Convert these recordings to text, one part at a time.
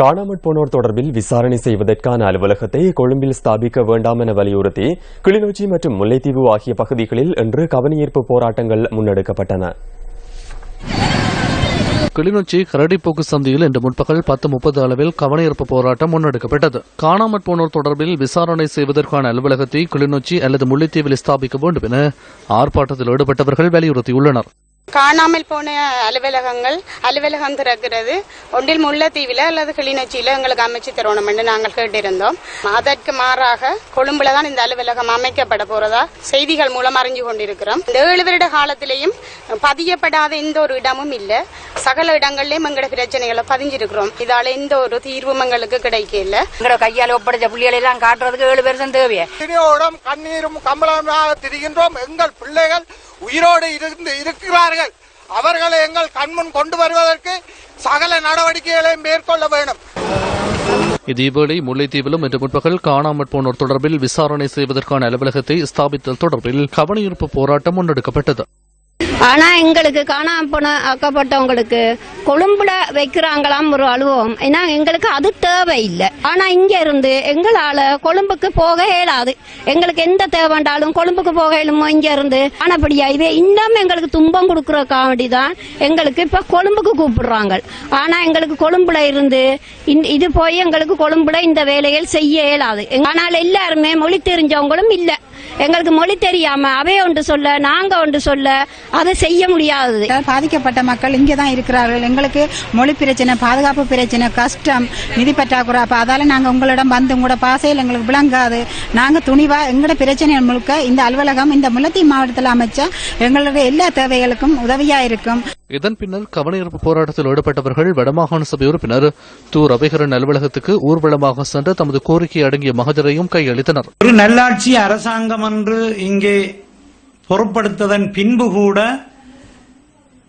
காணாமற் போனோர் தொடர்பில் விசாரணை செய்வதற்கான அலுவலகத்தை கொழும்பில் ஸ்தாபிக்க வேண்டாம் என வலியுறுத்தி கிளிநொச்சி மற்றும் முல்லைத்தீவு ஆகிய பகுதிகளில் இன்று கவனியீர்ப்பு போராட்டங்கள் முன்னெடுக்கப்பட்டன. கிளிநொச்சி கரடிப்போக்கு சந்தியில் இன்று முற்பகல் பத்து முப்பது அளவில் கவனயீர்ப்பு போராட்டம் முன்னெடுக்கப்பட்டது. காணாமற் போனோர் தொடர்பில் விசாரணை செய்வதற்கான அலுவலகத்தை கிளிநொச்சி அல்லது முல்லைத்தீவில் ஸ்தாபிக்க வேண்டும் என ஆர்ப்பாட்டத்தில் ஈடுபட்டவர்கள் வலியுறுத்தியுள்ளனர். காணாமல் போன அலுவலகங்கள் அலுவலகம் திறக்கிறது. ஒன்றில் முல்லைத்தீவில் அல்லது கிளிநொச்சியில் எங்களுக்கு அமைச்சு தரணும் என்று நாங்கள் கேட்டிருந்தோம். அதற்கு மாறாக கொழும்புல தான் இந்த அலுவலகம் அமைக்கப்பட போறதா செய்திகள் மூலம் அறிஞ்சு கொண்டிருக்கிறோம். இந்த ஏழு வருட காலத்திலேயும் பதியப்படாத எந்த ஒரு இடமும் இல்லை. சகல இடங்கள்லயும் எங்களோட பிரச்சனைகளை பதிஞ்சிருக்கிறோம். இதால எந்த ஒரு தீர்வும் எங்களுக்கு கிடைக்கல. எங்களோட கையால ஒப்படைச்ச புள்ளிகளை எல்லாம் காட்டுறதுக்கு ஏழு பேர் தான் தேவையே. கண்ணீரும் கம்பளமாக திரிகின்றோம். எங்கள் பிள்ளைகள் உயிரோடு இருந்து இருக்கிறார்கள் அவர்களை எங்கள் கண்முன் கொண்டு வருவதற்கு சகல நடவடிக்கைகளையும் மேற்கொள்ள வேண்டும். இதேவேளை முல்லைத்தீவிலும் இன்று முற்பகல் காணாமற் போனோர் தொடர்பில் விசாரணை செய்வதற்கான அலுவலகத்தை ஸ்தாபித்தல் தொடர்பில் கவனஈர்ப்பு போராட்டம் முன்னெடுக்கப்பட்டது. ஆனா எங்களுக்கு காணாம போன ஆக்கப்பட்டவங்களுக்கு கொழும்புல வைக்கிறாங்களாம் ஒரு அலுவலகம். ஏன்னா எங்களுக்கு அது தேவையில்லை. ஆனா இங்க இருந்து எங்களால கொழும்புக்கு போக இயலாது. எங்களுக்கு எந்த தேவைண்டாலும் கொழும்புக்கு போக இயலுமோ இங்க இருந்து ஆனப்படியா இவே இன்னும் எங்களுக்கு துன்பம் கொடுக்கறக்காண்டி தான் எங்களுக்கு இப்ப கொழும்புக்கு கூப்பிடுறாங்க. ஆனா எங்களுக்கு கொழும்புல இருந்து இது போய் எங்களுக்கு கொழும்புல இந்த வேலைகள் செய்ய இயலாது. ஆனால் எல்லாருமே மொழி தெரிஞ்சவங்களும் இல்லை. எங்களுக்கு மொழி தெரியாம அவை ஒன்று சொல்ல நாங்க ஒன்று சொல்ல அதை செய்ய முடியாது. பாதிக்கப்பட்ட மக்கள் இங்கே தான் இருக்கிறார்கள். எங்களுக்கு மொழி பிரச்சனை பாதுகாப்பு பிரச்சனை கஷ்டம் நிதி பற்றாக்குறை அப்ப அதால நாங்க உங்களிடம் வந்து உங்களோட பாசையில் எங்களுக்கு விளங்காது. நாங்க துணிவா எங்களோட பிரச்சனை முழுக்க இந்த அலுவலகம் இந்த முல்லத்தீ மாவட்டத்தில் அமைச்சா எங்களுடைய எல்லா தேவைகளுக்கும் உதவியா இருக்கும். இதன் பின்னர் கவனஈர்ப்பு போராட்டத்தில் ஈடுபட்டவர்கள் வடமாகாண சபை உறுப்பினர் து. ரவிகரன் அலுவலகத்துக்கு ஊர்வலமாக சென்று தமது கோரிக்கை அடங்கிய மகஜரையும் கையளித்தனர். ஒரு நல்லாட்சி அரசாங்கம் என்று இங்கே பொருட்படுத்ததன் பின்பு கூட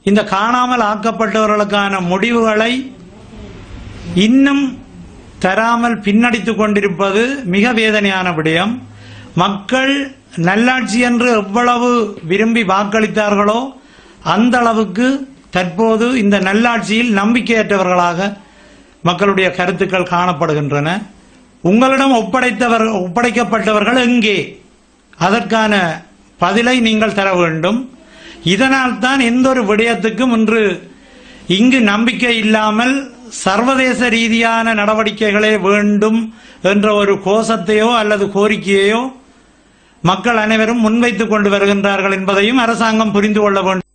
இந்த காணாமல் ஆக்கப்பட்டவர்களுக்கான முடிவுகளை இன்னும் தராமல் பின்னடித்துக் கொண்டிருப்பது மிக வேதனையான விடயம். மக்கள் நல்லாட்சி என்று எவ்வளவு விரும்பி வாக்களித்தார்களோ அந்த அளவுக்கு தற்போது இந்த நல்லாட்சியில் நம்பிக்கையற்றவர்களாக மக்களுடைய கருத்துக்கள் காணப்படுகின்றன. உங்களிடம் ஒப்படைத்தவர் ஒப்படைக்கப்பட்டவர்கள் எங்கே? அதற்கான பதிலை நீங்கள் தர வேண்டும். இதனால் தான் எந்த ஒரு விடயத்துக்கும் இன்று இங்கு நம்பிக்கை இல்லாமல் சர்வதேச ரீதியான நடவடிக்கைகளே வேண்டும் என்ற ஒரு கோஷத்தையோ அல்லது கோரிக்கையையோ மக்கள் அனைவரும் முன்வைத்துக் கொண்டு வருகின்றார்கள் என்பதையும் அரசாங்கம் புரிந்து கொள்ள வேண்டும்.